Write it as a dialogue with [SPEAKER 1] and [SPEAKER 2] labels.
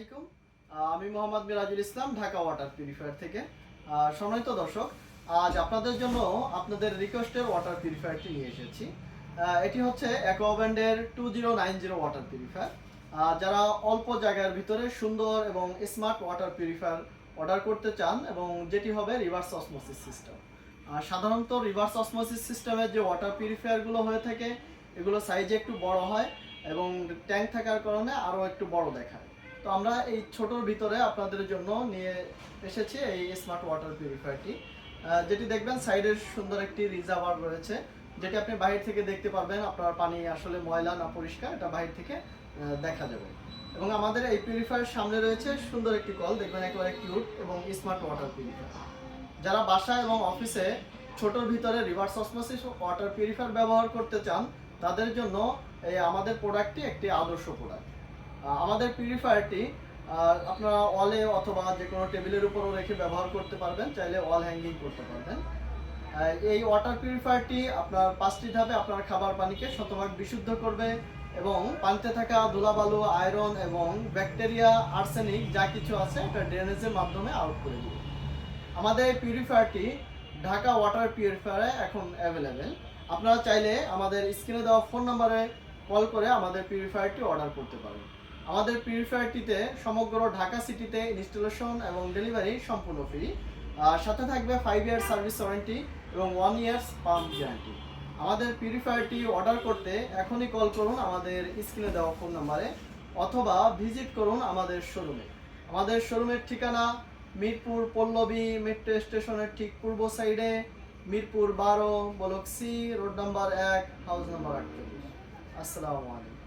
[SPEAKER 1] আলাইকুম। আমি Mohammad Mirajul Islam, Dhaka water purifier থেকে। সম্মানিত দর্শক, আজ আপনাদের জন্য আপনাদের রিকোয়েস্টের ওয়াটার পিউরিফায়ারটি নিয়ে এসেছি। এটি হচ্ছে অ্যাকোয়াব্যান্ডের two zero nine zero water purifier. যারা অল্প জায়গার ভিতরে সুন্দর এবং স্মার্ট ওয়াটার পিউরিফায়ার অর্ডার করতে চান এবং যেটি হবে রিভার্স অসমোসিস সিস্টেম। সাধারণত রিভার্স অসমোসিস সিস্টেমের যে ওয়াটার পিউরিফায়ারগুলো হয়ে থাকে, এগুলো সাইজে একটু বড় হয় এবং ট্যাঙ্ক থাকার কারণে আরও একটু বড় দেখায়। তো আমরা এই ছোটোর ভিতরে আপনাদের জন্য নিয়ে এসেছি এই স্মার্ট ওয়াটার পিউরিফায়ারটি যেটি দেখবেন সাইডের সুন্দর একটি রিজার্ভার রয়েছে, যেটি আপনি বাইরে থেকে দেখতে পারবেন। আপনার পানি আসলে ময়লা না পরিষ্কার, এটা বাইরে থেকে দেখা যাবে। এবং আমাদের এই পিউরিফায়ার সামনে রয়েছে সুন্দর একটি কল, দেখবেন একেবারে কিউট এবং স্মার্ট ওয়াটার পিউরিফায়ার যারা বাসা এবং অফিসে ছোটোর ভিতরে রিভার্স অসমোসিস ওয়াটার পিউরিফায়ার ব্যবহার করতে চান, তাদের জন্য এই আমাদের প্রোডাক্টটি একটি আদর্শ প্রোডাক্ট আমাদের পিউরিফায়ারটি আপনারা ওয়ালে অথবা যে কোনো টেবিলের উপরও রেখে ব্যবহার করতে পারবেন, চাইলে ওয়াল হ্যাঙ্গিং করতে পারবেন। এই ওয়াটার পিউরিফায়ারটি আপনার পাঁচটি ধাপে আপনার খাবার পানিকে শতভাগ বিশুদ্ধ করবে এবং পানিতে থাকা ধুলাবালু আয়রন এবং ব্যাকটেরিয়া আর্সেনিক যা কিছু আছে এটা ড্রেনেজের মাধ্যমে আউট করে দিবে। আমাদের এই পিউরিফায়ারটি ঢাকা ওয়াটার পিউরিফায়ারে এখন অ্যাভেলেবেল আপনারা চাইলে আমাদের স্ক্রিনে দেওয়া ফোন নম্বরে কল করে আমাদের পিউরিফায়ারটি অর্ডার করতে পারেন। আমাদের পিউরিফায়ারটিতে সমগ্র ঢাকা সিটিতে ইনস্টলেশন এবং ডেলিভারি সম্পূর্ণ ফ্রি সাথে থাকবে ফাইভ ইয়ার সার্ভিস ওয়ারেন্টি এবং ওয়ান ইয়ার্স পাম্প গ্যারান্টি আমাদের পিউরিফায়ারটি অর্ডার করতে এখনই কল করুন আমাদের স্ক্রিনে দেওয়া ফোন নাম্বারে অথবা ভিজিট করুন আমাদের শোরুমে আমাদের শোরুমের ঠিকানা মিরপুর পল্লবী মেট্রো স্টেশনের ঠিক পূর্ব সাইডে মিরপুর বারো, ব্লক সি রোড নাম্বার এক হাউস নাম্বার আটচল্লিশ। আসসালামু আলাইকুম।